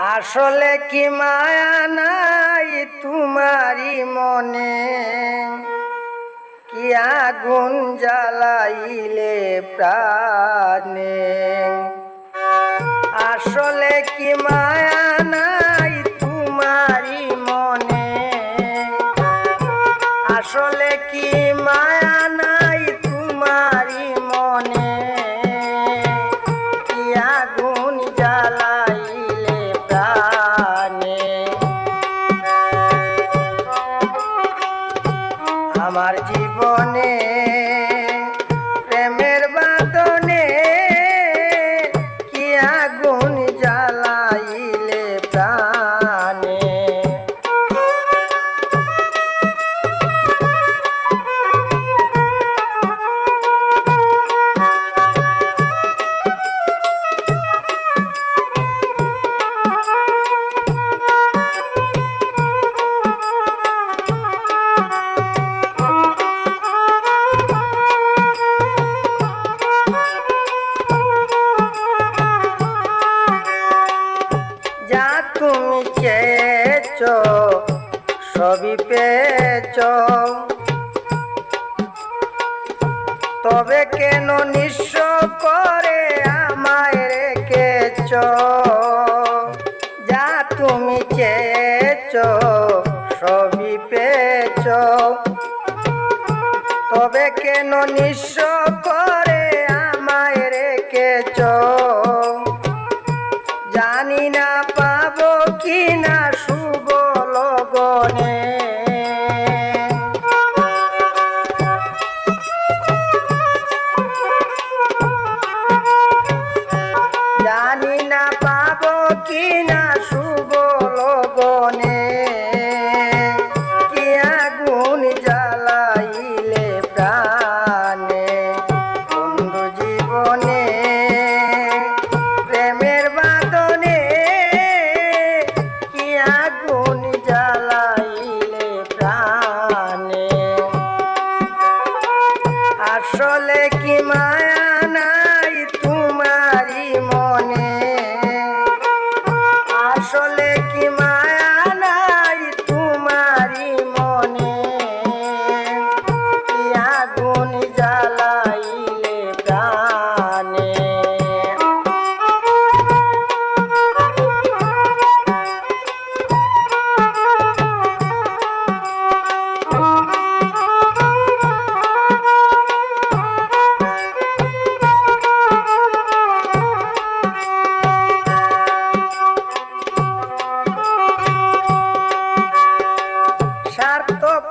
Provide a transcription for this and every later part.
আসলে কি মায়া নাই তোমারি মনে? কি আগুন জ্বালাইলে প্রাণে? আসলে কি মায়া নাই সবই চল তবে কেন নিঃস্ব করে আমায় রেখেছ? যা তুমি চেয়েছ, সবই পেয়েছ। তবে কেন নিঃস্ব আসলে কি মায়া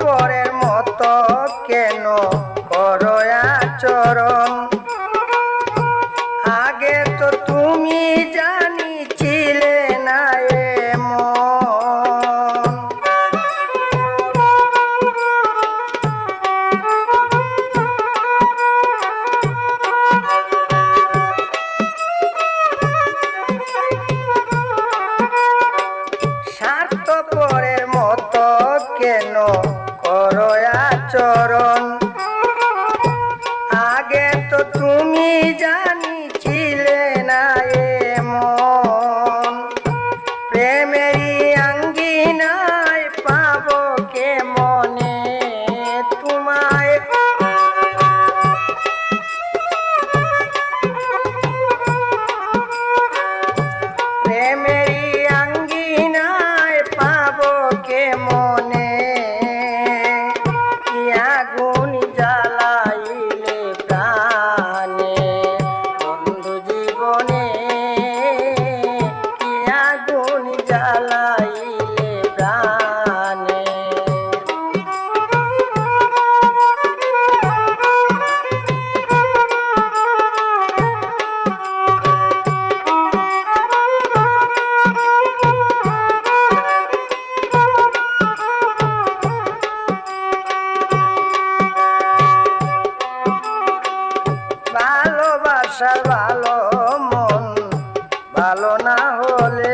পরের মতো কেন? চর হলে